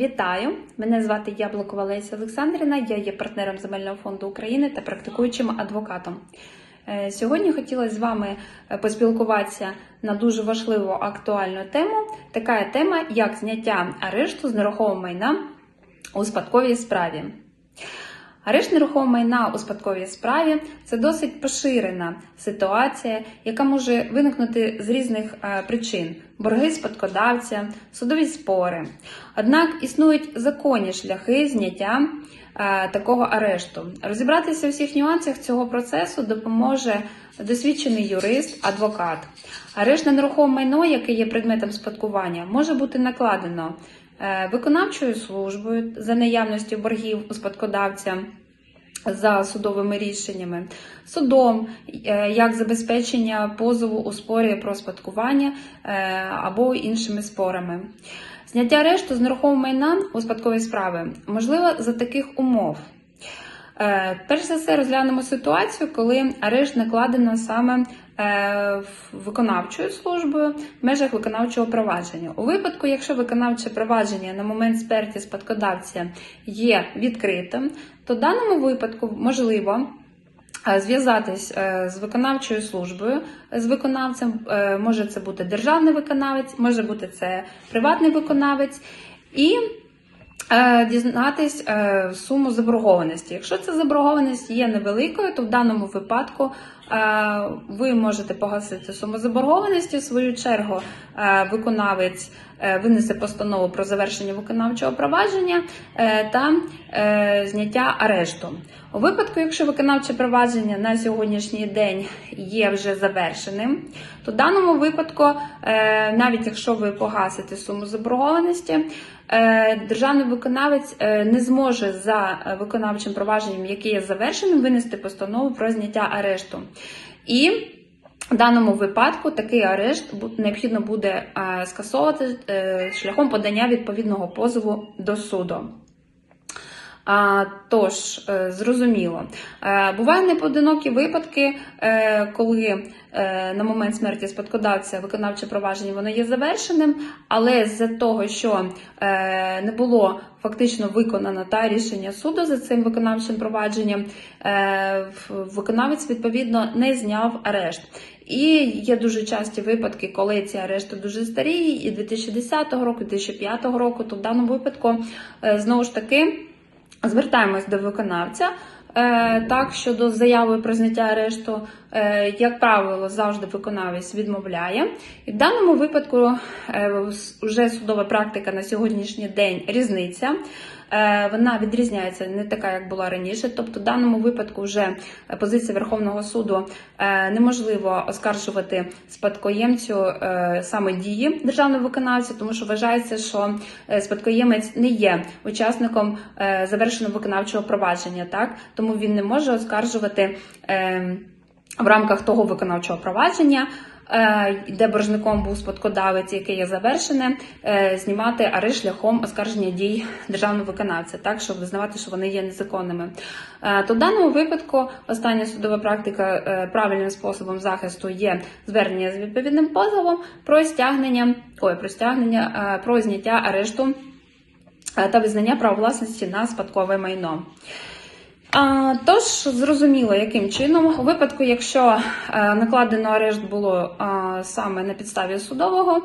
Вітаю! Мене звати Яблукова Леся Олександрівна. Я є партнером Земельного фонду України та практикуючим адвокатом. Е, Сьогодні хотіла з вами е, поспілкуватися на дуже важливу актуальну тему. Така тема, як зняття арешту з нерухомого майна у спадковій справі. Арешт нерухомого майна у спадковій справі це досить поширена ситуація, яка може виникнути з різних е, причин: борги спадкодавця, судові спори. Однак існують законні шляхи зняття е, такого арешту. Розібратися у всіх нюансах цього процесу допоможе досвідчений юрист, адвокат. Арешт на нерухоме майно, яке є предметом спадкування, може бути накладено виконавчою службою за наявності боргів у спадкодавця за судовими рішеннями, судом е, як забезпечення позову у спорі про спадкування е, або іншими спорами. Зняття арешту з нерухомого майна у спадковій справи можливо за таких умов. Е, Перш за все розглянемо ситуацію, коли арешт накладено саме е, виконавчою службою в межах виконавчого провадження. У випадку, якщо виконавче провадження на момент смерті спадкодавця є відкритим, то в даному випадку можливо. е, Зв'язатись е, з виконавчою службою, з виконавцем, Е, може це бути державний виконавець, може бути це приватний виконавець, і е, дізнатись е, суму заборгованості. Якщо ця заборгованість є невеликою, то в даному випадку е, ви можете погасити суму заборгованості. В свою чергу е, виконавець е, винесе постанову про завершення виконавчого провадження е, та е, зняття арешту. У випадку, якщо виконавче провадження на сьогоднішній день є вже завершеним, то в даному випадку, е, навіть якщо ви погасите суму заборгованості, е, державний виконавець е, не зможе за е, виконавчим провадженням, яке є завершеним, винести постанову про зняття арешту. І в даному випадку такий арешт необхідно буде е, скасовувати е, шляхом подання відповідного позову до суду. Тож, е, зрозуміло, Е, бувають непоодинокі випадки, е, коли на момент смерті спадкодавця виконавче провадження воно є завершеним, але з-за того, що не було фактично виконано та рішення суду за цим виконавчим провадженням, виконавець відповідно не зняв арешт. І є дуже часті випадки, коли ці арешти дуже старі, і 2010 року, і 2005 року, то в даному випадку знову ж таки. Звертаємось до виконавця. е, Так, щодо заяви про зняття арешту, як правило, завжди виконавець відмовляє. І в даному випадку е, вже судова практика на сьогоднішній день різниця. Е, Вона відрізняється не така, як була раніше. Тобто, в даному випадку вже позиція Верховного суду е, неможливо оскаржувати спадкоємцю е, саме дії державного виконавця, тому що вважається, що е, спадкоємець не є учасником е, завершеного виконавчого провадження, так тому він не може оскаржувати е, в рамках того виконавчого провадження. е, Де боржником був спадкодавець, який є завершене, е, знімати арешт шляхом оскарження дій державного виконавця, так щоб визнавати, що вони є незаконними. Е, То в даному випадку остання судова практика правильним способом захисту є звернення з відповідним позовом про стягнення, ой, про стягнення, про зняття арешту та визнання права власності на спадкове майно. Тож зрозуміло, яким чином. У випадку, якщо е, накладено арешт було саме на підставі судового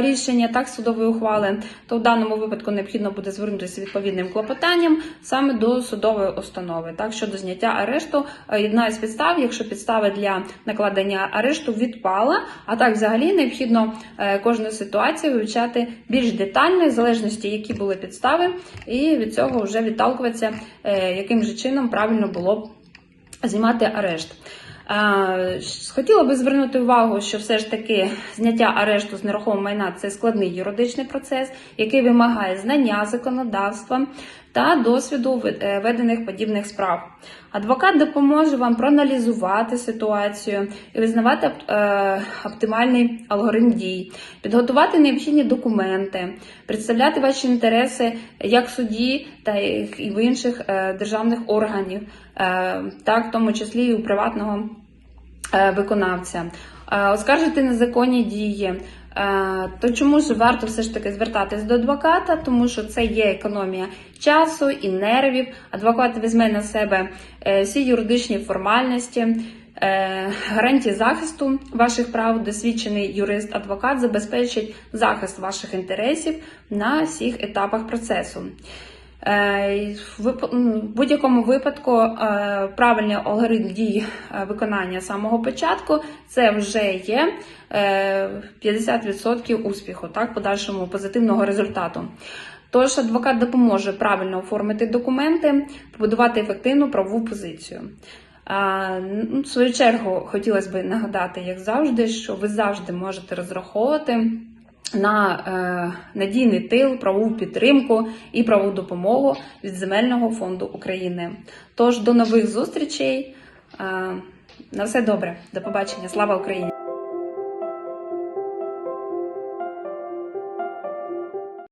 рішення, так судової ухвали, то в даному випадку необхідно буде звернутися відповідним клопотанням саме до судової установи, так щодо зняття арешту. е, Одна із підстав, якщо підстава для накладення арешту відпала, а так взагалі необхідно е, кожну ситуацію вивчати більш детально, в залежності, які були підстави, і від цього вже відталкуватися, е, яким же чином правильно було б знімати арешт. Хотіла би звернути увагу, що все ж таки зняття арешту з нерухомого майна це складний юридичний процес, який вимагає знання законодавства та досвіду е, ведених подібних справ. Адвокат допоможе вам проаналізувати ситуацію і визнавати е, оптимальний алгоритм дій, підготувати необхідні документи, представляти ваші інтереси як в суді, та і в інших е, державних органів, так в тому числі і у приватного виконавця, оскаржити незаконні дії, То чому ж варто все ж таки звертатись до адвоката? Тому що це є економія часу і нервів. Адвокат візьме на себе е, всі юридичні формальності, е, гарантії захисту ваших прав. Досвідчений юрист-адвокат забезпечить захист ваших інтересів на всіх етапах процесу. Е, В будь-якому випадку е, правильний алгоритм дій е, виконання самого початку це вже є е, 50% успіху, так, подальшому позитивного результату. Тож адвокат допоможе правильно оформити документи, побудувати ефективну правову позицію. Ну, В свою чергу хотілося б нагадати, як завжди, що ви завжди можете розраховувати на е, надійний тил, правову підтримку і правову допомогу від Земельного фонду України. Тож до нових зустрічей. Е, на все добре. До побачення. Слава Україні!